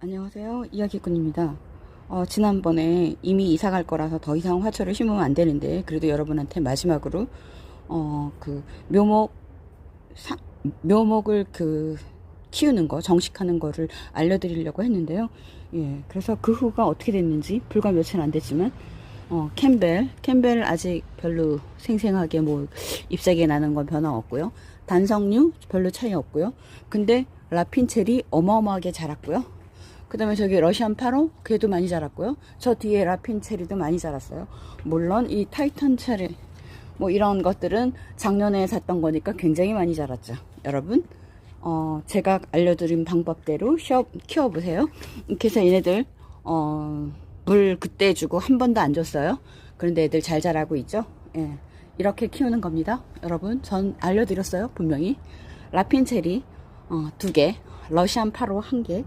안녕하세요. 이야기꾼입니다. 어, 지난번에 이미 이사 갈 거라서 더 이상 화초를 심으면 안 되는데, 그래도 여러분한테 마지막으로, 어, 그, 묘목, 사, 묘목을 그, 키우는 거, 정식하는 거를 알려드리려고 했는데요. 예, 그래서 그 후가 어떻게 됐는지, 불과 며칠 안 됐지만, 어, 캠벨, 캠벨 아직 별로 생생하게 뭐, 잎사귀 나는 건 변화 없고요. 단성류 별로 차이 없고요. 근데 라핀체리 어마어마하게 자랐고요. 그 다음에 저기 러시안 파로 걔도 많이 자랐고요. 저 뒤에 라핀 체리도 많이 자랐어요. 물론 이 타이탄 체리 뭐 이런 것들은 작년에 샀던 거니까 굉장히 많이 자랐죠. 여러분 어 제가 알려드린 방법대로 키워, 키워보세요. 이렇게 해서 얘네들 어 물 그때 주고 한 번도 안 줬어요. 그런데 애들 잘 자라고 있죠. 예. 이렇게 키우는 겁니다. 여러분 전 알려드렸어요. 분명히 라핀 체리 어, 두 개, 러시안 파로 한 개,